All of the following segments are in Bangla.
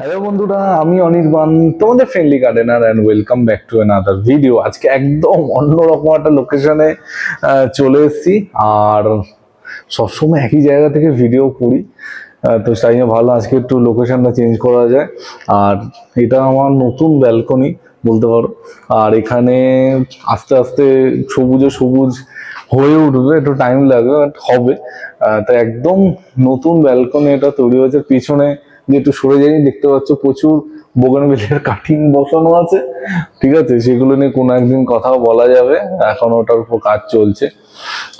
হ্যালো বন্ধুরা, আমি অনির্বাণ, তোমাদের friendly gardener and welcome back to another video আজকে একদম অন্যরকম একটা লোকেশনে চলে এসেছি, আর সবসময় একই জায়গা থেকে ভিডিও করি। তো তাই ভালো আজকে একটু লোকেশনটা চেঞ্জ করা যায়। আর এটা আমার নতুন ব্যালকনি বলতে পারো। আর এখানে আস্তে আস্তে সবুজে সবুজ হয়ে উঠবে, একটু টাইম লাগবে বাট হবে। তো একদম নতুন ব্যালকনি এটা তৈরি হয়েছে, পিছনে যে একটু সরে যাই, দেখতে পাচ্ছ প্রচুর বোগানবেলের কাটিং বসানো আছে। ঠিক আছে? সেগুলো নিয়ে কোনো একদিন কথা বলা যাবে। এখন ওটার উপর কাজ চলছে।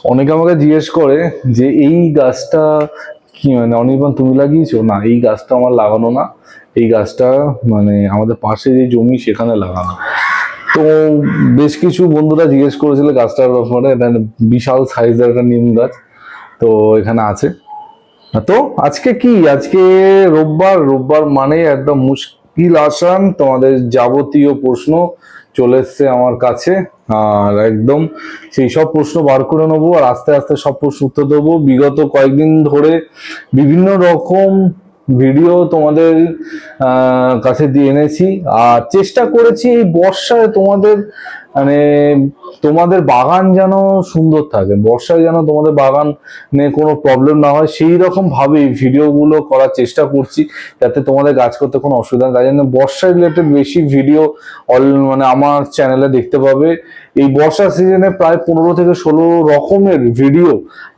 অনেকে আমাকে জিজ্ঞেস করে যে, এই গাছটা কি মানে অনির্বাণ, তুমি লাগিয়েছো? না, এই গাছটা আমার লাগানো না। এই গাছটা মানে আমাদের পাশে যে জমি, সেখানে লাগানো। তো বেশ কিছু বন্ধুরা জিজ্ঞেস করেছিল গাছটার ব্যাপারে। বিশাল সাইজের একটা নিম গাছ। তো এখানে আছে। তো আজকে কি? আজকে রোববার রোববার মানে একদম মুশকিল আসান। তোমাদের যাবতীয় প্রশ্ন চলে এসছে আমার কাছে। আর একদম সেই সব প্রশ্ন বার করে নেব আর আস্তে আস্তে সব প্রশ্ন উত্তর দেবো। বিগত কয়েকদিন ধরে বিভিন্ন রকম ভিডিও তোমাদের কাছে দিয়ে এনেছি। আর চেষ্টা করেছি এই বর্ষায় তোমাদের মানে তোমাদের বাগান যেন সুন্দর থাকে, বর্ষায় যেন তোমাদের বাগান কোনো প্রবলেম না হয়, সেই রকম ভাবে ভিডিওগুলো করার চেষ্টা করছি, যাতে তোমাদের গাছ করতে কোনো অসুবিধা না। তাই জন্য বর্ষা রিলেটেড বেশি ভিডিও অল মানে আমার চ্যানেলে দেখতে পাবে। এই বর্ষা সিজনে প্রায় পনেরো থেকে ষোলো রকমের ভিডিও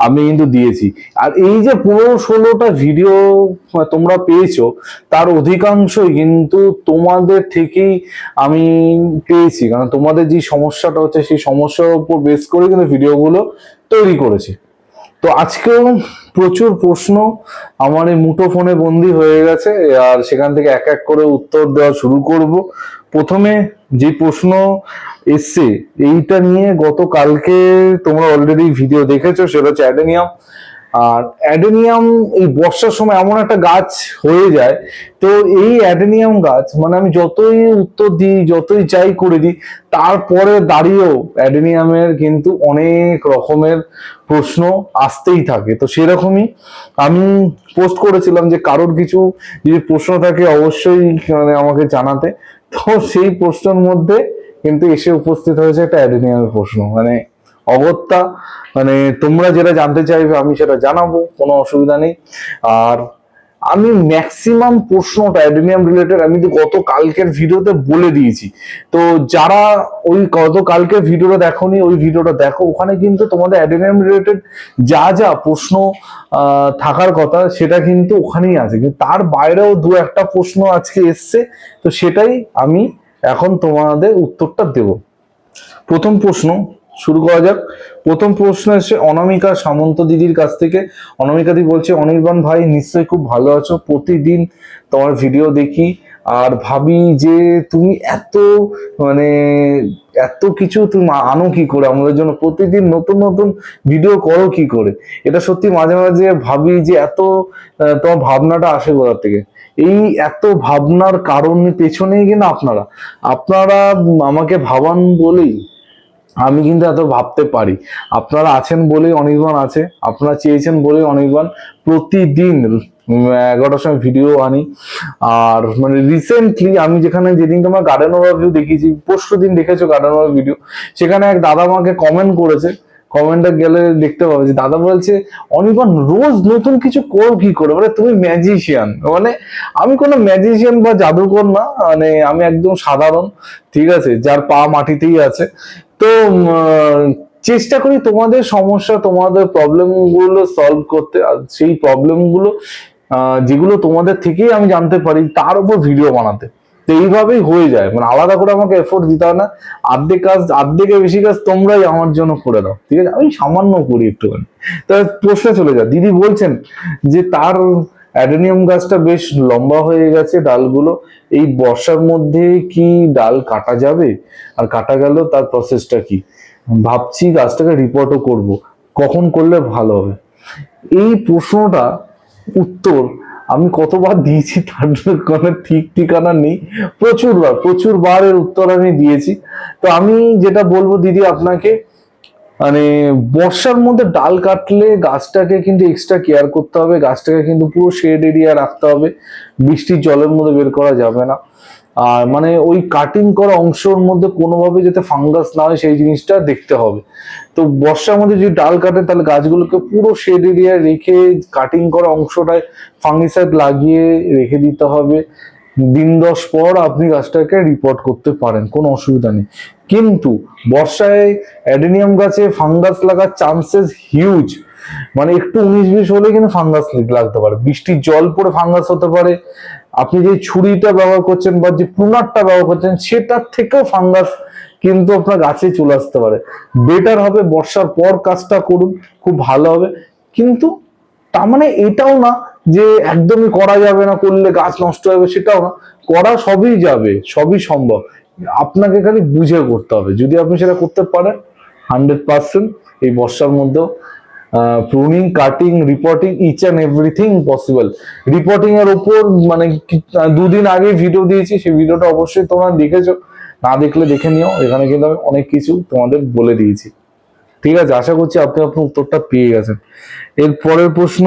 আমি কিন্তু দিয়েছি। আর এই যে পনেরো ষোলোটা ভিডিও তোমরা পেয়েছ, তার অধিকাংশই কিন্তু তোমাদের থেকেই আমি পেয়েছি। কারণ তোমাদের যে সমস্যাটা হচ্ছে সেই সমস্যার উপর বেস করে কিন্তু ভিডিওগুলো তৈরি করেছি। তো আজকেও প্রচুর প্রশ্ন, আমার এই মুঠো ফোনে বন্দি হয়ে গেছে, আর সেখান থেকে এক এক করে উত্তর দেওয়া শুরু করব। প্রথমে যে প্রশ্ন এসছে, এইটা নিয়ে গতকালকে তোমরা অলরেডি ভিডিও দেখেছ, সেটা হচ্ছে অ্যাডেনিয়াম। আর অ্যাডেনিয়াম, এই বর্ষার সময় এমন একটা গাছ হয়ে যায়, তো এই অ্যাডেনিয়াম গাছ মানে আমি যতই উত্তর দিই, যতই চাই করে দিই, তারপরে দাঁড়িয়েও অ্যাডেনিয়ামের কিন্তু অনেক রকমের প্রশ্ন আসতেই থাকে। তো সেরকমই আমি পোস্ট করেছিলাম যে কারোর কিছু যদি প্রশ্ন থাকে, অবশ্যই মানে আমাকে জানাতে। তো সেই প্রশ্নের মধ্যে কিন্তু এসে উপস্থিত হয়েছে একটা অ্যাডেনিয়ামের প্রশ্ন। মানে অগত্যা। মানে তোমরা যেটা জানতে চাইবে আমি সেটা জানাব, কোনো অসুবিধা নেই। আর আমি ম্যাক্সিমাম প্রশ্নটা, অ্যাডেনিয়াম রিলেটেড আমি তো গত কালকের ভিডিওতে বলে দিয়েছি। তো যারা ওই গত কালকের ভিডিওটা দেখোনি, ওই ভিডিওটা দেখো। ওখানে কিন্তু তোমাদের অ্যাডেনিয়াম রিলেটেড যা যা প্রশ্ন থাকার কথা, সেটা কিন্তু ওখানেই আছে। কিন্তু তার বাইরেও দু একটা প্রশ্ন আজকে এসছে, তো সেটাই আমি এখন তোমাদের উত্তরটা দেবো। প্রথম প্রশ্ন শুরু করা যাক। প্রথম প্রশ্ন এসে অনামিকা সামন্ত দিদির কাছ থেকে। অনামিকা দি বলছে, অনির্বাণ ভাই, নিশ্চয়ই খুব ভালো আছো, প্রতিদিন তোমার ভিডিও দেখি। আর ভাবি যে তুমি এত মানে এত কিছু তুমি আনো কি করে? আমাদের জন্য প্রতিদিন নতুন নতুন ভিডিও করো কি করে? এটা সত্যি মাঝে মাঝে ভাবি যে এত তোমার ভাবনাটা আসে কোথা থেকে? এই এত ভাবনার কারণ পেছনেই কিনা আপনারা। আপনারা আমাকে ভাবান বলেই আমি কিন্তু এত ভাবতে পারি। আপনারা আছেন বলেই অনির্বাণ আছে, আপনারা চেয়েছেন বলেই অনির্বাণ প্রতিদিন এগারোটার সময় ভিডিও আনি। আর মানে রিসেন্টলি আমি যেখানে যেদিন তোমার গার্ডেন ওভারভিউ দেখিয়েছি, পরশু দিন দেখেছ গার্ডেন ওভার ভিডিও সেখানে এক দাদা আমাকে কমেন্ট করেছে। কমেন্টটা গেলে দেখতে পাবে যে, দাদা বলছে, অনির্বাণ, রোজ নতুন কিছু করো কি করে? মানে তুমি ম্যাজিশিয়ান মানে আমি কোনো ম্যাজিশিয়ান বা জাদুকর না মানে আমি একদম সাধারণ, ঠিক আছে? যার পা মাটিতেই আছে। তো চেষ্টা করি তোমাদের সমস্যা, তোমাদের প্রবলেমগুলো সলভ করতে। আর সেই প্রবলেমগুলো যেগুলো তোমাদের থেকেই আমি জানতে পারি, তার উপর ভিডিও বানাতে। তো এইভাবেই হয়ে যায়। মানে আলাদা করে আমাকে এফোর্ট দিতে হয় না। অর্ধেক কাজ, অর্ধেকের বেশি কাজ তোমরাই আমার জন্য করে দাও। ঠিক আছে? আমি সামান্য করি একটুখানি। তো প্রশ্নে চলে যা দিদি বলছেন যে তার অ্যাডেনিয়াম গাছটা বেশ লম্বা হয়ে গেছে ডালগুলো। এই বর্ষার মধ্যে কি ডাল কাটা যাবে? আর কাটা গেল, তার প্রসেসটা কি? ভাবছি গাছটাকে রিপোর্টও করব। কখন করলে ভালো হবে? এই প্রশ্নটা উত্তর আমি কতবার দিয়েছি তার কোনো ঠিক ঠিকানা নেই। প্রচুরবার প্রচুরবার এর উত্তর আমি দিয়েছি। তো আমি যেটা বলব দিদি আপনাকে মানে বর্ষার মধ্যে ডাল কাটলে গাছটাকে কিন্তু এক্সট্রা কেয়ার করতে হবে, গাছটাকে কিন্তু পুরো শেড এরিয়া রাখতে হবে, বৃষ্টির জলের মধ্যে বের করা যাবে না। আর মানে ওই কাটিং করা অংশের মধ্যে কোনোভাবে যাতে ফাঙ্গাস না হয় সেই জিনিসটা দেখতে হবে। তো বর্ষার মধ্যে যদি ডাল কাটে, তাহলে গাছগুলোকে পুরো শেড এরিয়ায় রেখে কাটিং করা অংশটায় ফাঙ্গিসাইড লাগিয়ে রেখে দিতে হবে। দিন দশ পর আপনি গাছটাকে রিপোর্ট করতে পারেন, কোনো অসুবিধা নেই। কিন্তু বর্ষায় অ্যাডেনিয়াম গাছে ফাঙ্গাস লাগার চান্সেস হিউজ। মানে একটু উনিশ বিশ হলে কিন্তু ফাঙ্গাস লাগতে পারে। বৃষ্টির জল পড়ে ফাঙ্গাস হতে পারে। আপনি যে ছুরিটা ব্যবহার করছেন বা যে পুনারটা ব্যবহার করছেন, সেটার থেকেও ফাঙ্গাস কিন্তু আপনার গাছে চলে আসতে পারে। বেটার হবে বর্ষার পর কাজটা করুন, খুব ভালো হবে। কিন্তু তার মানে এটাও না যে একদমই করা যাবে না, করলে গাছ নষ্ট হবে, সেটাও না। করা সবই যাবে, সবই সম্ভব। আপনাকে খালি বুঝে করতে হবে। যদি আপনি সেটা করতে পারেন হান্ড্রেড পার্সেন্ট এই বর্ষার মধ্যেও pruning cutting repotting each and everything possible repotting এর উপর মানে দুদিন আগে ভিডিও দিয়েছি, সেই ভিডিওটা অবশ্যই তোমরা দেখেছ। না দেখলে দেখে নিও, এখানে কিন্তু আমি অনেক কিছু তোমাদের বলে দিয়েছি। ঠিক আছে, আশা করছি আপনি আপনার উত্তরটা পেয়ে গেছেন। এর পরের প্রশ্ন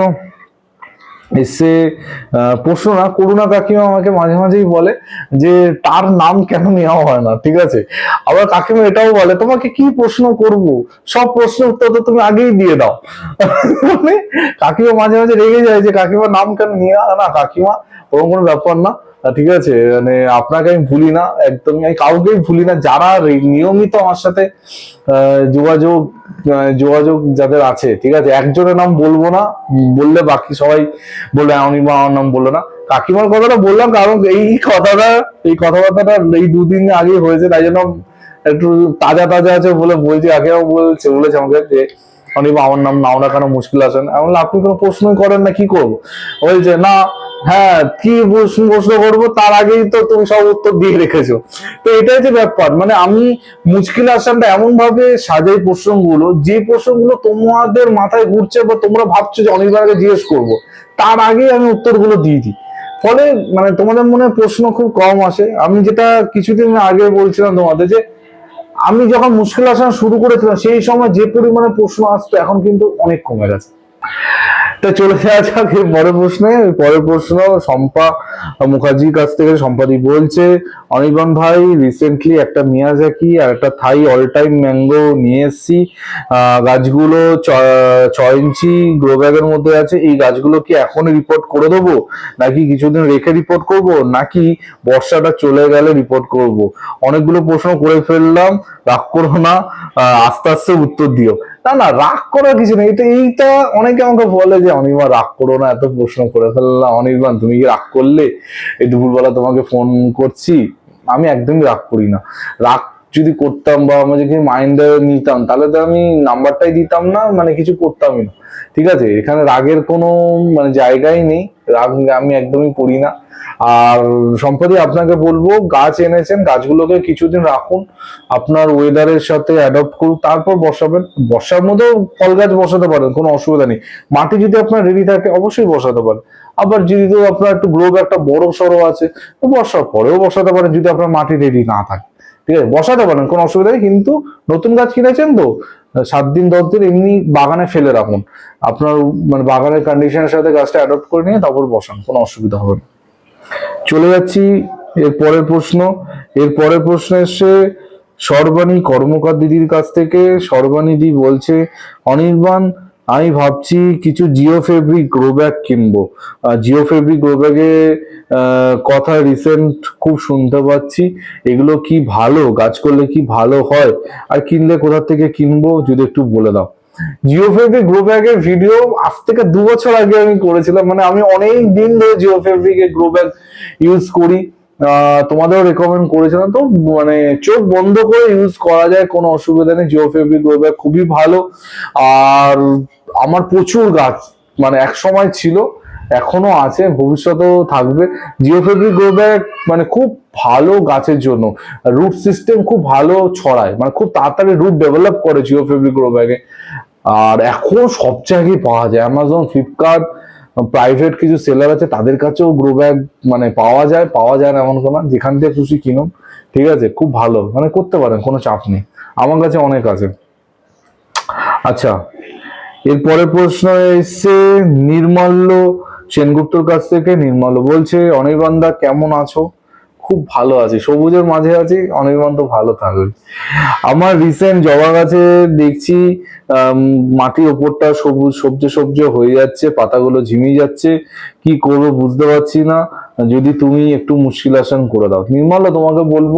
এসে প্রশ্ন না, করুণা কাকিমা আমাকে মাঝে মাঝেই বলে যে, তার নাম কেন নেওয়া হয় না, ঠিক আছে? আবার কাকিমা এটাও বলে, তোমাকে কি প্রশ্ন করব? সব প্রশ্ন উত্তর তো তুমি আগেই দিয়ে দাও। মানে কাকিমা মাঝে মাঝে রেগে যায় যে, কাকিমার নাম কেন নিয়ে না? কাকিমা, ওরকম কোনো ব্যাপার না। ঠিক আছে মানে আপনাকে আমি ভুলি না একদমই আমি কাউকেই ভুলি না যারা নিয়মিত আমার সাথে যোগাযোগ যোগাযোগ যাদের আছে ঠিক আছে একজনের নাম বলব না বললে বাকি সবাই বলবে অনিমা আমার নাম বলল না। কাকিমার কথাটা বললাম কারণ এই কথাটা এই কথাবার্তাটা এই দুদিন আগে হয়েছে তাই জন্য একটু তাজা তাজা আছে বলে বলছি আগেও বলছে বলেছে আমাকে যে অনিমা আমার নাম নাও না কেন মুশকিল আমি বললাম, আপনি কোনো প্রশ্নই করেন না কি করব? বলছে না হ্যাঁ কি প্রশ্ন করব? তার আগেই তো তুমি সব উত্তর দিয়ে রেখেছো। তো এটাই যে ব্যাপার মানে আমি মুশকিল আসানটা এমন ভাবে সাজাই প্রশ্নগুলো যে প্রশ্নগুলো তোমাদের মাথায় ঘুরছে বা তোমরা ভাবছ যে অনির্বাণকে জিজ্ঞেস করব, তার আগেই আমি উত্তরগুলো দিয়ে দিই। ফলে মানে তোমাদের মনে প্রশ্ন খুব কম আসে। আমি যেটা কিছুদিন আগে বলছিলাম তোমাদের যে, আমি যখন মুশকিল আসান শুরু করেছিলাম, সেই সময় যে পরিমাণে প্রশ্ন আসতো, এখন কিন্তু অনেক কমে গেছে। তো চলে যাওয়া যাক পরের প্রশ্নে, পরের প্রশ্ন, শম্পা মুখার্জির কাছ থেকে সম্পাদি বলছে, অনির্বাণ ভাই রিসেন্টলি একটা মিয়াজাকি আর একটা থাই অল টাইম ম্যাঙ্গো নিয়ে এসেছি। গাছগুলো ছ- ইঞ্চি গ্রো ব্যাগের মধ্যে আছে। এই গাছগুলো কি এখনই রিপোর্ট করে দেবো? নাকি কিছুদিন রেখে রিপোর্ট করব? নাকি বর্ষাটা চলে গেলে রিপোর্ট করব? অনেকগুলো প্রশ্ন করে ফেললাম। রাগ করো না। আস্তে আস্তে উত্তর দিও। না না, রাগ করার কিছু নেই। এটা এইটা অনেকে আমাকে বলে যে, অনির্বাণ, রাগ করো না, এত প্রশ্ন করে ফেললাম। অনির্বাণ, তুমি কি রাগ করলে? এই দুপুরবেলা তোমাকে ফোন করছি। আমি একদমই রাগ করি না। রাগ যদি করতাম বা আমার যদি মাইন্ডে নিতাম, তাহলে তো আমি নাম্বারটাই দিতাম না মানে কিছু করতামই না। ঠিক আছে? এখানে রাগের কোনো মানে জায়গাই নেই। রাগ আমি একদমই করি না। আর সম্প্রতি আপনাকে বলব, গাছ এনেছেন, গাছগুলোকে কিছুদিন রাখুন। আপনার ওয়েদারের সাথে অ্যাডপ্ট করুন, তারপর বসাবেন। বর্ষার মধ্যেও ফল গাছ বসাতে পারেন, কোনো অসুবিধা নেই। মাটি যদি আপনার রেডি থাকে, অবশ্যই বসাতে পারেন। আবার যদি তো আপনার একটু গ্রোভ একটা বড় সড়ো আছে বর্ষার পরেও বসাতে পারেন, যদি আপনার মাটি রেডি না থাকে। ঠিক আছে? বসাতে পারেন, কোনো অসুবিধা নেই। কিন্তু নতুন গাছ কিনেছেন তো, সাত দিন, দশ দিন এমনি বাগানে ফেলে রাখুন। আপনার মানে বাগানের কন্ডিশনের সাথে গাছটা অ্যাডপ্ট করে নিয়ে তারপর বসান, কোনো অসুবিধা হবে না। চলে যাচ্ছি এর পরের প্রশ্ন। এর পরের প্রশ্ন এসছে, সর্বাণী কর্মকার দিদির কাছ থেকে, সর্বাণী দি বলছে, অনির্বাণ, আমি ভাবছি কিছু জিও ফেব্রিক গ্রো ব্যাগ কিনবো। জিও ফেব্রিক গ্রো ব্যাগে কথা রিসেন্ট খুব শুনতে পাচ্ছি। এগুলো কি ভালো? গাছ করলে কি ভালো হয়? আর কিনলে কোথা থেকে কিনবো? যদি একটু বলে দাও। জিও ফেব্রিক গ্রো ব্যাগের ভিডিও আজ থেকে দু বছর আগে আমি করেছিলাম। মানে আমি অনেক দিন ধরে জিও ফেব্রিক এর গ্রো ব্যাগ ইউজ করি। তোমাদেরও রেকমেন্ড করেছিলাম। তো মানে চোখ বন্ধ করে ইউজ করা যায়, কোনো অসুবিধা নেই। জিও ফেব্রিক গ্রো ব্যাগ খুবই ভালো। আর আমার প্রচুর গাছ মানে এক সময় ছিল। এখনও আছে, ভবিষ্যতেও থাকবে। জিও ফেব্রিক গ্রো ব্যাগ মানে খুব ভালো গাছের জন্য। রুট সিস্টেম খুব ভালো ছড়ায় মানে খুব তাড়াতাড়ি রুট ডেভেলপ করে জিও ফেব্রিক গ্রো ব্যাগে আর এখন সব জায়গায় পাওয়া যায় অ্যামাজন ফ্লিপকার্ট প্রাইভেট কিছু সেলার আছে, তাদের কাছেও গ্রো ব্যাগ মানে পাওয়া যায় পাওয়া যায় না এমন কোনো, যেখান থেকে খুশি কিনুন, ঠিক আছে? খুব ভালো মানে করতে পারেন, কোনো চাপ নেই। আমার কাছে অনেক আছে। আচ্ছা এরপরে প্রশ্ন এসছে, নির্মাল্য সেনগুপ্তর কাছ থেকে নির্মল বলছে, অনির্বাণদা, কেমন আছো? খুব ভালো আছি। সবুজের মাঝে আছি, অনির্বাণ তো ভালো থাকবে। আমার রিসেন্ট জবা গাছে দেখছি মাটির ওপরটা সবুজ, সবজে সবজে হয়ে যাচ্ছে, পাতাগুলো ঝিমিয়ে যাচ্ছে। কি করব বুঝতে পারছি না। যদি তুমি একটু মুশকিল আসান করে দাও। নির্মাল্য তোমাকে বলব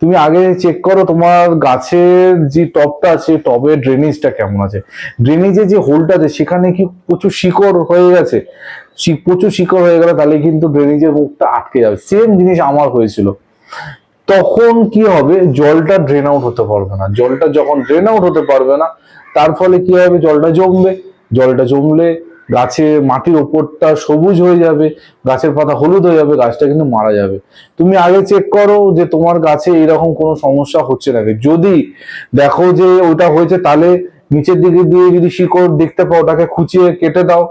তুমি আগে চেক করো তোমার গাছের যে টবটা আছে, টবের ড্রেনেজটা কেমন আছে? ড্রেনেজে যে হোলটা আছে, সেখানে কি প্রচুর শিকড় হয়ে গেছে? প্রচুর শিকড় হয়ে গেলে তাহলে কিন্তু ড্রেনেজের মুখটা আটকে যাবে। সেম জিনিস আমার হয়েছিল। তখন কি হবে? জলটা ড্রেন আউট হতে পারবে না। জলটা যখন ড্রেন আউট হতে পারবে না, তার ফলে কি হবে? জলটা জমবে। জলটা জমলে গাছে মাটির ওপরটা সবুজ হয়ে যাবে, গাছের পাতা হলুদ হয়ে যাবে, গাছটা কিন্তু মারা যাবে। তুমি আগে চেক করো যে তোমার গাছে এরকম কোনো সমস্যা হচ্ছে নাকি। যদি দেখো যে ওটা হয়েছে, তাহলে নিচের দিকে দিয়ে যদি শিকড় দেখতে পাও, ওটাকে খুঁচিয়ে কেটে দাও।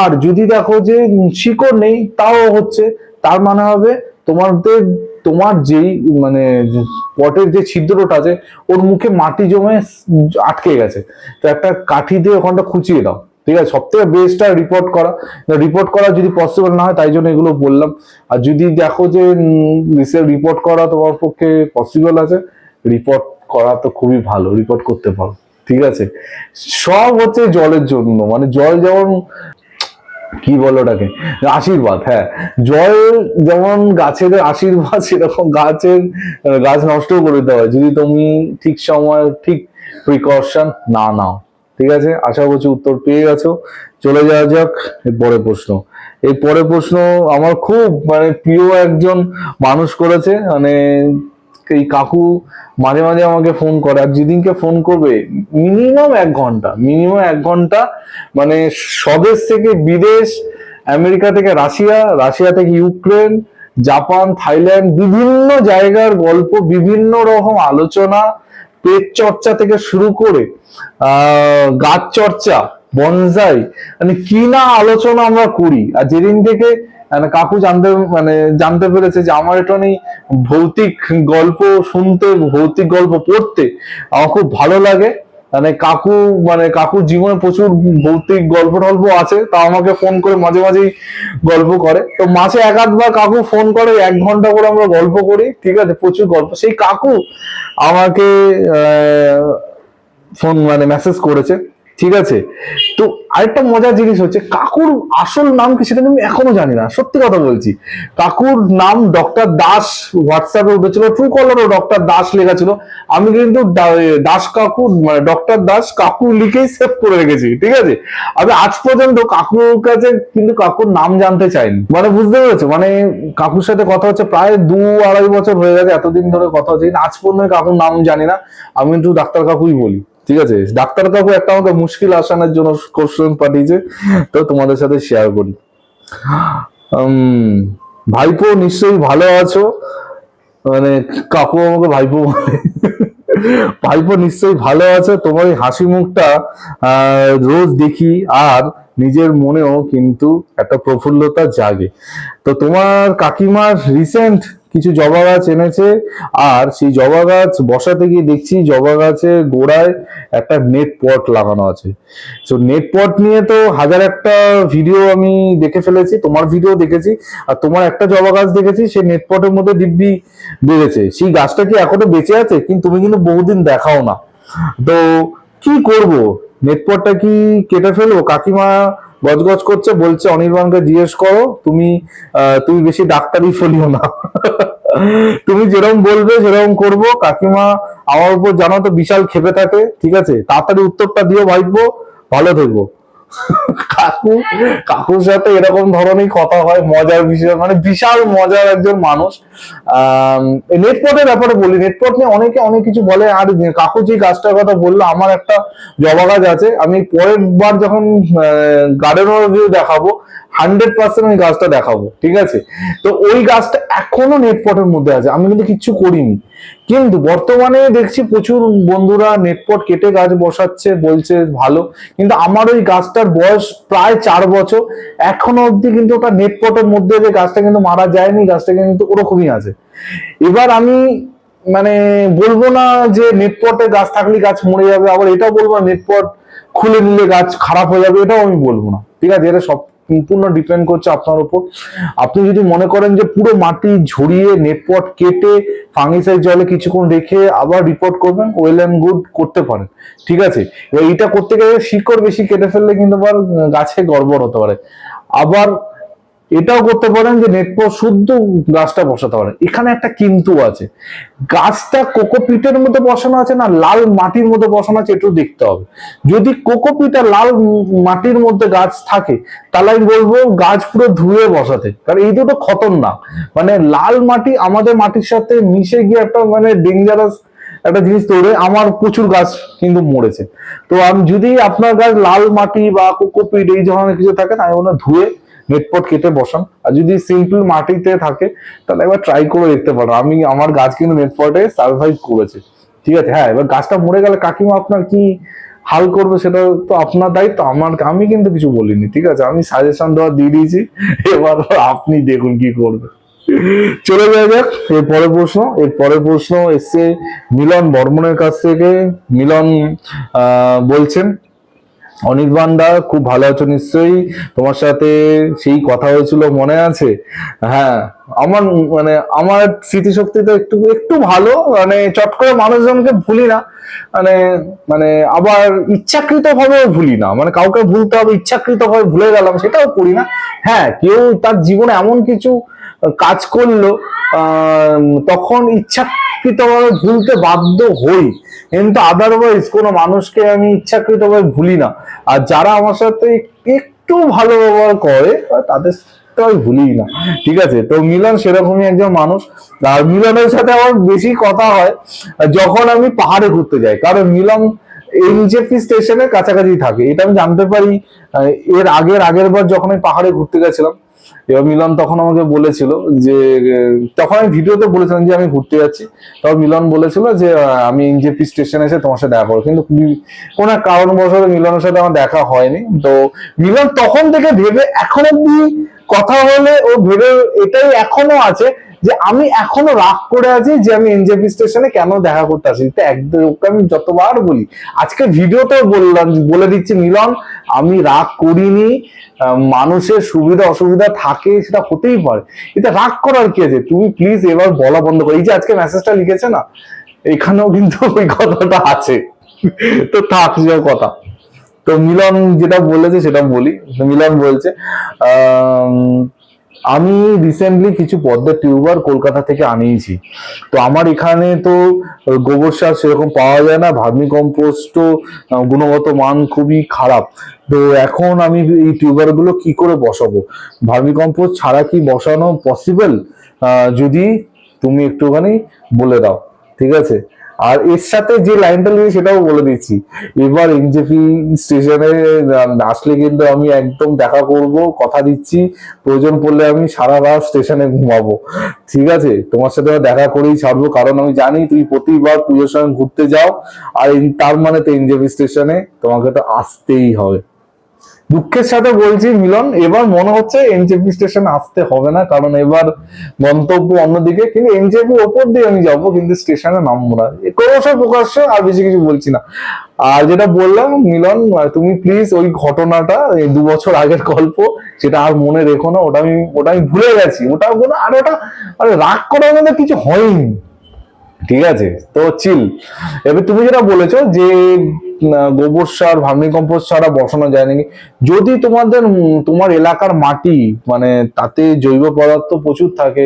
আর যদি দেখো যে শিকড় নেই, তাও হচ্ছে, তার মানে হবে তোমাদের, তোমার যেই মানে পটের যে ছিদ্রটা আছে, ওর মুখে মাটি জমে আটকে গেছে। তো একটা কাঠি দিয়ে ওখানটা খুঁচিয়ে দাও। ঠিক আছে? সব থেকে বেস্টটা রিপোর্ট করা। রিপোর্ট করা যদি পসিবল না হয়, তাই জন্য এগুলো বললাম। আর যদি দেখো যে রিপোর্ট করা তোমার পক্ষে পসিবল আছে রিপোর্ট করা তো খুবই ভালো রিপোর্ট করতে পারো। ঠিক আছে? সব হচ্ছে জলের জন্য। মানে জল যেমন, কি বলো ওটাকে? আশীর্বাদ হ্যাঁ। জল যেমন গাছের আশীর্বাদ, সেরকম গাছের, গাছ নষ্ট করে দিতে হয়। যদি তুমি ঠিক সময়, ঠিক প্রিকশন না নাও ঠিক আছে? আশা করছি উত্তর পেয়ে গেছো। চলে যাওয়া যাক পরে প্রশ্ন। এই পরে প্রশ্ন আমার খুব মানে প্রিয় একজন মানুষ করেছে মানে এই কাকু মাঝে মাঝে আমাকে ফোন করে। আর যেদিনকে ফোন করবে মিনিমাম এক ঘণ্টা মিনিমাম এক ঘণ্টা মানে স্বদেশ থেকে বিদেশ, আমেরিকা থেকে রাশিয়া রাশিয়া থেকে ইউক্রেন, জাপান, থাইল্যান্ড, বিভিন্ন জায়গার গল্প, বিভিন্ন রকম আলোচনা পেট চর্চা থেকে শুরু করে গাছ চর্চা বনজাই মানে কি না আলোচনা আমরা করি। আর যেদিন থেকে মানে কাকু জানতে মানে জানতে পেরেছে যে আমার এটা নেই ভৌতিক গল্প শুনতে, ভৌতিক গল্প পড়তে আমার খুব ভালো লাগে। মানে কাকু মানে কাকুর জীবনে প্রচুর ভৌতিক গল্প টল্প আছে তা আমাকে ফোন করে মাঝে মাঝেই গল্প করে। তো মাসে এক আধবার কাকু ফোন করে, এক ঘণ্টা করে আমরা গল্প করি, ঠিক আছে? প্রচুর গল্প। সেই কাকু আমাকে ফোন মানে মেসেজ করেছে। ঠিক আছে? তো আরেকটা মজার জিনিস হচ্ছে, কাকুর আসল নাম কি সেটা আমি এখনও জানি না, সত্যি কথা বলছি। কাকুর নাম ডক্টর দাস হোয়াটসঅ্যাপে উঠেছিল ট্রু কলারও ডক্টর দাস লেখা ছিল। আমি কিন্তু দাস কাকু মানে ডক্টর দাস কাকু লিখেই সেভ করে রেখেছি, ঠিক আছে? আমি আজ পর্যন্ত কাকুর কাছে কিন্তু কাকুর নাম জানতে চাইনি। মানে বুঝতে পেরেছ? মানে কাকুর সাথে কথা হচ্ছে প্রায় দু আড়াই বছর হয়ে গেছে, এতদিন ধরে কথা হচ্ছে আজ পর্যন্ত কাকুর নাম জানি না। আমি কিন্তু ডাক্তার কাকুই বলি। ঠিক আছে? ডাক্তার কাকু একটা আমাকে মুশকিল আসানোর জন্য কোশ্চেন পাঠিয়েছে, তো তোমাদের সাথে শেয়ার করি। ভাইপো নিশ্চয়ই ভালো আছো? মানে কাকু আমাকে ভাইপো বলে। ভাইপো নিশ্চয়ই ভালো আছো, তোমার এই হাসি মুখটা রোজ দেখি, আর নিজের মনেও কিন্তু একটা প্রফুল্লতা জাগে। তো তোমার কাকিমার রিসেন্ট কিছু জবা গাছ এনেছে, আর সেই জবা গাছ বসাতে গিয়ে দেখছি জবা গাছের গোড়ায় একটা নেট পট লাগানো আছে। তো নেট পট নিয়ে তো হাজার একটা ভিডিও আমি দেখে ফেলেছি, তোমার ভিডিও দেখেছি, আর তোমার একটা জবা গাছ দেখেছি, সেই নেট পটের মধ্যে দিব্যি বেড়েছে। সেই গাছটা কি এখনও বেঁচে আছে? কিন্তু তুমি কিন্তু বহুদিন দেখাও না। তো, কি করব? নেটপটটা কি কেটে ফেলব? কাকিমা গজগজ করছে, বলছে, অনির্বাণকে জিজ্ঞেস করো, তুমি তুমি বেশি ডাক্তারি ফলিও না। তুমি যেরকম বলবে, সেরকম করব। কাকিমা আমার উপর জানো তো, বিশাল খেপে থাকে, ঠিক আছে? তাড়াতাড়ি উত্তরটা দিও ভাইবো ভালো থাকব কাকু, কাকুর সাথে এরকম ধরনের কথা হয়, মজার বিষয় মানে বিশাল মজার একজন মানুষ। নেটপটের ব্যাপারে বলি নেটপট নিয়ে অনেকে অনেক কিছু বলে, আর কাকু যে গাছটার কথা বলল, আমার একটা জবা গাছ আছে, আমি পরের বার যখন গার্ডেন রিভিউ দেখাবো হান্ড্রেড পার্সেন্ট ওই গাছটা দেখাবো, ঠিক আছে? তো ওই গাছটা এখনও নেটপটের মধ্যে আছে, আমি কিন্তু কিচ্ছু করিনি। কিন্তু বর্তমানে দেখছি প্রচুর বন্ধুরা নেটপট কেটে গাছ বসাচ্ছে, বলছে ভালো, কিন্তু আমার ওই গাছটার বয়স প্রায় চার বছর। এখনও অবধি কিন্তু ওটা নেটপটের মধ্যে যে গাছটা কিন্তু মারা যায়নি গাছটা কিন্তু ওরকমই আছে। এবার আমি মানে বলব না যে নেটপটে গাছ থাকলে গাছ মরে যাবে, আবার এটাও বলব নেটপট খুলে নিলে গাছ খারাপ হয়ে যাবে, এটাও আমি বলব না। ঠিক আছে, এটা সব সম্পূর্ণ ডিপেন্ড করছে আপনার উপর। আপনি যদি মনে করেন যে পুরো মাটি ঝরিয়ে, নেটপট কেটে ফাঙ্গিসাই জলে কিছুক্ষণ রেখে আবার রিপোর্ট করবেন ওয়েল অ্যান্ড গুড করতে পারেন। ঠিক আছে? এবার এইটা করতে গেলে শিকড় বেশি কেটে ফেললে কিন্তু আবার গাছে গড়বড় হতে পারে। আবার এটাও করতে পারেন যে নেটপট শুদ্ধ গাছটা বসাতে পারেন। এখানে একটা কিন্তু আছে। গাছটা কোকোপিটের মধ্যে বসানো আছে না, লাল মাটির মধ্যে বসানো আছে, এটাও দেখতে হবে। যদি কোকোপিট লাল মাটির মধ্যে গাছ থাকে, তাহলে আমি বলব গাছ পুরো ধুয়ে বসাতে। কারণ এই দুটো খতরনাক। মানে লাল মাটি আমাদের মাটির সাথে মিশে গিয়ে একটা মানে ডেঞ্জারাস একটা জিনিস তৈরি আমার প্রচুর গাছ কিন্তু মরেছে। তো আমি যদি আপনার গাছ লাল মাটি বা কোকোপিট এই ধরনের কিছু থাকে তাই বলব ধুয়ে নেটপট কেটে বসান। আর যদি সিম্পল মাটিতে থাকে, তাহলে একবার ট্রাই করে দেখতে পারো। আমি আমার গাছ কিন্তু নেটপটে সার্ভাইভ করেছে। ঠিক আছে? হ্যাঁ এবার গাছটা মরে গেলে কাকিমা আপনার কি হাল করবে সেটা তো আপনার দায়িত্ব। আমার, আমি কিন্তু কিছু বলিনি, ঠিক আছে? আমি সাজেশন দেওয়া দিয়ে দিয়েছি। এবার আপনি দেখুন কি করবে। চলে যাওয়া যাক, এর পরের প্রশ্ন। এর পরের প্রশ্ন এসছে মিলন বর্মনের কাছ থেকে। মিলন বলছেন অনির্বাণ দা খুব ভালো আছো নিশ্চয়ই। তোমার সাথে সেই কথা হয়েছিল মনে আছে? হ্যাঁ আমার মানে আমার স্মৃতিশক্তি তো একটু একটু ভালো মানে চট করে মানুষজনকে ভুলি না। মানে মানে আবার ইচ্ছাকৃত ভাবে ভুলি না। মানে কাউকে ভুলতে হবে ইচ্ছাকৃত ভাবে ভুলে গেলাম, সেটাও করি না। হ্যাঁ কেউ তার জীবনে এমন কিছু কাজ করল তখন ইচ্ছাকৃতভাবে ভুলতে বাধ্য হই। কিন্তু আদারওয়াইজ কোনো মানুষকে আমি ইচ্ছাকৃতভাবে ভুলি না। আর যারা আমার সাথে একটু ভালো ব্যবহার করে, তাদের তো আমি ভুলি না। ঠিক আছে? তো মিলন সেরকমই একজন মানুষ। আর মিলনের সাথে আমার বেশি কথা হয় যখন আমি পাহাড়ে ঘুরতে যাই। কারণ মিলন এনজেপি স্টেশনের কাছাকাছি থাকে। এটা আমি জানতে পারি। এর আগের আগের বার যখন আমি পাহাড়ে ঘুরতে গেছিলাম এবার মিলন তখন আমাকে বলেছিল যে, তখন আমি ভিডিওতে বলেছিলাম যে আমি ঘুরতে যাচ্ছি। তখন মিলন বলেছিল যে, আমি এনজেপি স্টেশনে এসে তোমার সাথে দেখা করব। কিন্তু কোনো এক কারণবশত মিলনের সাথে আমার দেখা হয়নি। তো মিলন তখন থেকে ভেবে এখন অব্দি কথা হলে ও ভেবে এটাই এখনও আছে যে, আমি এখনও রাগ করে আছি যে, আমি এনজেপি স্টেশনে কেন দেখা করতে আসি তো একদম ওকে আমি যতবার বলি, আজকে ভিডিওতেও বললাম, বলে দিচ্ছি মিলন আমি রাগ করিনি আহ, মানুষের সুবিধা অসুবিধা থাকে সেটা হতেই পারে। এটা রাগ করার কি আছে? তুমি প্লিজ এবার বলা বন্ধ করো। এই যে আজকে মেসেজটা লিখেছে না এখানেও কিন্তু ওই কথাটা আছে। তো থাক যে কথা। তো মিলন যেটা বলেছে সেটা বলি। মিলন বলছে আম, আমি রিসেন্টলি কিছু পদ্মের টিউবার কলকাতা থেকে আনিয়েছি। তো আমার এখানে তো গোবর সার সেরকম পাওয়া যায় না ভার্মি কম্পোস্টও গুণগত মান খুবই খারাপ। তো এখন আমি এই টিউবারগুলো কি করে বসাবো? ভার্মি কম্পোস্ট ছাড়া কি বসানো পসিবল যদি তুমি একটুখানি বলে দাও, ঠিক আছে? আর এর সাথে যে লাইনটা লিখে সেটাও বলে দিচ্ছি। এবার এনজেপি স্টেশনে আসলে কিন্তু আমি একদম দেখা করব, কথা দিচ্ছি। প্রয়োজন পড়লে আমি সারা রাত স্টেশনে ঘুমাবো। ঠিক আছে? তোমার সাথে দেখা করেই ছাড়বো, কারণ আমি জানি তুমি প্রতিবার পুজোর সময় ঘুরতে যাও। আর তার মানে তো এনজেপি স্টেশনে তোমাকে তো আসতেই হবে। দুঃখের সাথে বলছি, মিলন, এবার মনে হচ্ছে এনজেপি স্টেশন আসতে হবে না, কারণ এবার গন্তব্য অন্যদিকে, কিন্তু এনজেপি ওপর দিয়ে আমি যাব, কিন্তু স্টেশনে নামবো না। ক্রমশ প্রকাশ্য, আর বেশি কিছু বলছি না। আর যেটা বললাম, মিলন, তুমি প্লিজ ওই ঘটনাটা দু বছর আগের গল্প, সেটা আর মনে রেখো না, ওটা আমি ওটা আমি ভুলে গেছি। ওটা আর ওটা, আরে রাগ করার মধ্যে কিছু হয়নি। ঠিক আছে? তো চিল, এবার তুমি যেটা বলেছ যে গোবর সার, ভার্মি কম্পোস্ট ছাড়া বসানো যায় নাকি যদি তোমাদের তোমার এলাকার মাটি মানে তাতে জৈব পদার্থ প্রচুর থাকে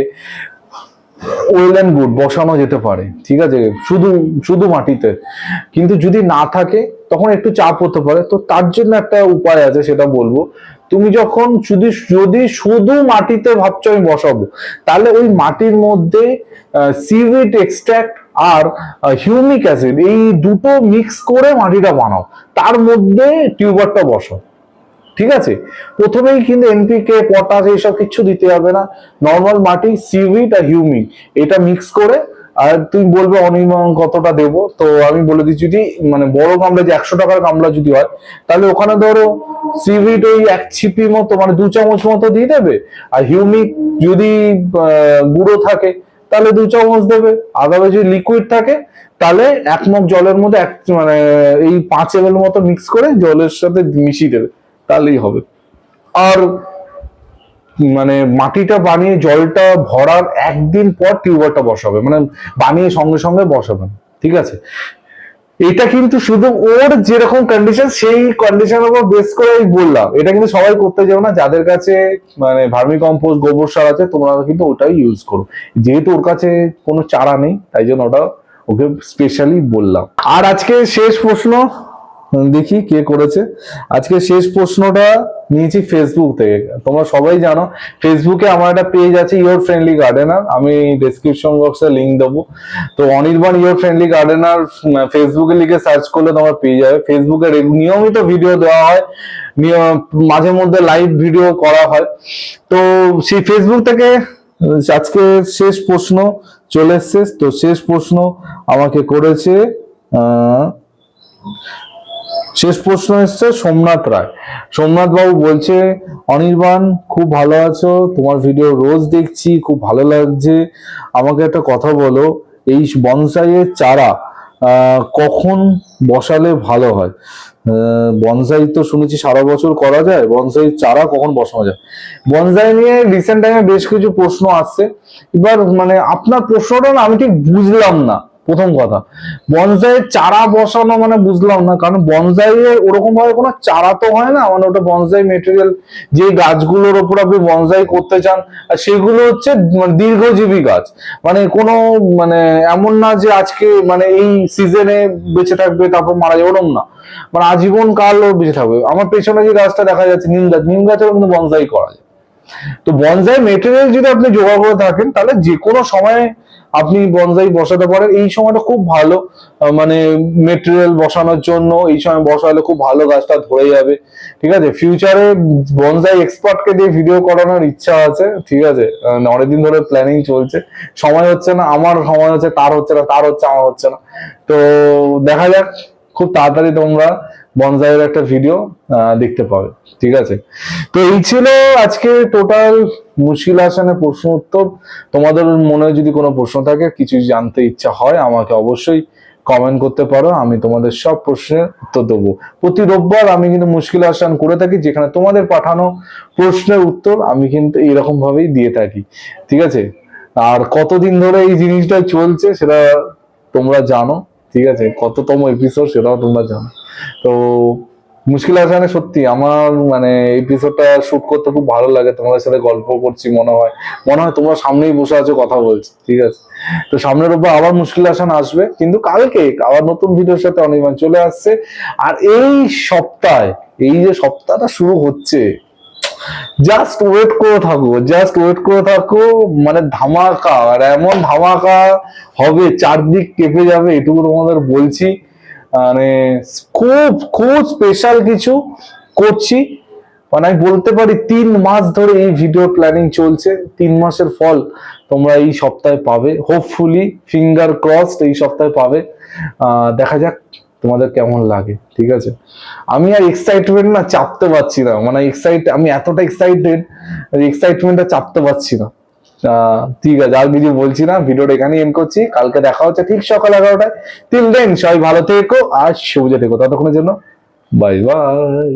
ওয়েল অ্যান্ড গুড বসানো যেতে পারে, ঠিক আছে? শুধু শুধু মাটিতে। কিন্তু যদি না থাকে, তখন একটু চাপ হতে পারে। তো তার জন্য একটা উপায় আছে, সেটা বলব। তুমি যখন শুধু যদি শুধু মাটিতে ভাবছ আমি বসাবো, তাহলে ওই মাটির মধ্যে সিভিট এক্সট্রাক্ট আর হিউমিক অ্যাসিড এই দুটো মিক্স করে মাটিটা বানাও। তার মধ্যে টিউবারটা বসাও। ঠিক আছে? প্রথমেই কিন্তু এনপিকে পটাশ এইসব কিছু দিতে হবে না। নর্মাল মাটি সিভিট আর হিউমিক এটা মিক্স করে আর তুই বলবে অনির্মন কতটা দেব? তো আমি বলে দিচ্ছি যদি মানে বড় গামলা যে একশো টাকার গামলা যদি হয়, তাহলে ওখানে ধরো সিভিট ওই এক ছিপি মতো মানে দু চামচ মতো দিয়ে দেবে। আর হিউমিক যদি গুঁড়ো থাকে, তাহলে দু চামচ দেবে। আদারওয়াইজ যদি লিকুইড থাকে, তাহলে এক মগ জলের মধ্যে এক মানে এই পাঁচ এম মতো মিক্স করে জলের সাথে মিশিয়ে দেবে। তাহলেই হবে। আর মানে মাটিটা বানিয়ে জলটা ভরার একদিন পর টিউবারটা বসাবে মানে বানিয়ে সঙ্গে সঙ্গে বসাবেন, ঠিক আছে? এটা কিন্তু শুধু ওর যেরকম কন্ডিশন সেই কন্ডিশনের উপর বেস করে আমি বললাম। এটা কিন্তু সবাই করতে যাও না, যাদের কাছে মানে ভার্মি কম্পোস্ট গোবর সার আছে, তোমরা কিন্তু ওটাই ইউজ করো। যেহেতু ওর কাছে কোনো চারা নেই, তাই জন্য ওটা ওকে স্পেশালি বললাম। আর আজকে শেষ প্রশ্ন দেখি কে করেছে। আজকে শেষ প্রশ্নটা নিয়েছি ফেসবুক থেকে। তোমরা সবাই জানো ফেসবুকে আমার একটা পেজ আছে ইওর ফ্রেন্ডলি গার্ডেনার আমি ডেসক্রিপশন বক্সে লিংক দেবো। তো অনির্বাণ ইওর ফ্রেন্ডলি গার্ডেনার ফেসবুকে লিখে সার্চ করলে তোমার পেয়ে যাবে। ফেসবুকে নিয়মিত ভিডিও দেওয়া হয়। মাঝে মধ্যে লাইভ ভিডিও করা হয়। তো সেই ফেসবুক থেকে আজকে শেষ প্রশ্ন চলে এসছে। তো শেষ প্রশ্ন আমাকে করেছে, আহ শেষ প্রশ্ন এসছে, সোমনাথ রায়। সোমনাথ বাবু বলছে, অনির্বাণ, খুব ভালো আছো, তোমার ভিডিও রোজ দেখছি, খুব ভালো লাগছে। আমাকে একটা কথা বলো, এই বনসাইয়ের চারা কখন বসালে ভালো হয়? বনসাই তো শুনেছি সারা বছর করা যায় বনসাই চারা কখন বসানো যায়? বনসাই নিয়ে রিসেন্ট টাইমে বেশ কিছু প্রশ্ন আসছে। এবার মানে আপনার প্রশ্নটা না আমি ঠিক বুঝলাম না। প্রথম কথা। বনসাইয়ের চারা বসানো মানে বুঝলাম না, কারণ বনসাইয়ের ওরকম ভাবে কোনো চারা তো হয় না মানে ওটা বনসাই মেটেরিয়াল যে গাছগুলোর ওপর আপনি বনসাই করতে চান, আর সেগুলো হচ্ছে মানে দীর্ঘজীবী গাছ। মানে কোনো মানে এমন না যে আজকে মানে এই সিজনে বেঁচে থাকবে, তারপর মারা যাবে, ওরকম না। মানে আজীবন কাল ও বেঁচে থাকবে। আমার পেছনে যে গাছটা দেখা যাচ্ছে নিম গাছ নিম গাছেরও কিন্তু বনসাই করা যায়। তো বনজাই মেটেরিয়াল যদি আপনি জোগাড় করে থাকেন তাহলে যে কোনো সময় আপনি বনজাই বসাতে পারেন। এই সময়টা খুব ভালো মানে মেটেরিয়াল বসানোর জন্য এই সময় বসালে খুব ভালো গাছটা ধরে যাবে। ঠিক আছে? ফিউচারে বনসাই এক্সপার্টকে দিয়ে ভিডিও করানোর ইচ্ছা আছে ঠিক আছে? আহ, অনেকদিন ধরে প্ল্যানিং চলছে। সময় হচ্ছে না আমার সময় হচ্ছে তার হচ্ছে না তার হচ্ছে আমার হচ্ছে না। তো দেখা যাক খুব তাড়াতাড়ি তোমরা বনসাইয়ের একটা ভিডিও দেখতে পাবে, ঠিক আছে? তো এই ছিল আজকে টোটাল মুশকিল আসানের প্রশ্ন উত্তর। তোমাদের মনে যদি কোনো প্রশ্ন থাকে, কিছু জানতে ইচ্ছা হয়, আমাকে অবশ্যই কমেন্ট করতে পারো, আমি তোমাদের সব প্রশ্নের উত্তর দেবো। প্রতি রোববার আমি কিন্তু মুশকিল আসান করে থাকি, যেখানে তোমাদের পাঠানো প্রশ্নের উত্তর আমি কিন্তু এরকম ভাবেই দিয়ে থাকি, ঠিক আছে? আর কতদিন ধরে এই জিনিসটা চলছে, সেটা তোমরা জানো। ঠিক আছে? কততম এপিসোড সেটাও তোমরা জানো। তো মুশকিল আসানে সত্যি আমার মানে এপিসোডটা শুট করতে খুব ভালো লাগে। তোমাদের সাথে গল্প করছি, মনে হয়। মনে হয় তোমরা সামনেই বসে আছো, কথা বলছি, ঠিক আছে? তো সামনের উপর আবার মুশকিল আসান আসবে, কিন্তু কালকে আবার নতুন ভিডিওর সাথে অনির্বাণ চলে আসছে। আর এই সপ্তাহে, এই যে সপ্তাহটা শুরু হচ্ছে জাস্ট ওয়েট করে থাকো জাস্ট ওয়েট করে থাকো মানে ধামাকা আর এমন ধামাকা হবে, চারদিক কেঁপে যাবে, এটুকু তোমাদের বলছি। মানে খুব খুব স্পেশাল কিছু করছি। মানে আমি বলতে পারি তিন মাস ধরে এই ভিডিও প্ল্যানিং চলছে, তিন মাসের ফল তোমরা এই সপ্তাহে পাবে। হোপফুলি ফিঙ্গার ক্রসড এই সপ্তাহে পাবে। দেখা যাক তোমাদের কেমন লাগে, ঠিক আছে? আমি আর এক্সাইটমেন্ট না চাপতে পারছি না মানে এক্সাইট আমি এতটা এক্সাইটেড এক্সাইটমেন্টটা চাপতে পারছি না। ঠিক আছে, আর কিছু বলছি না, ভিডিওটা এখানে এন্ড করছি, কালকে দেখা হচ্ছে ঠিক সকাল এগারোটায়। তিন দিন সবাই ভালো থেকো আর সবুজে থেকো, ততক্ষণের জন্য বাই বাই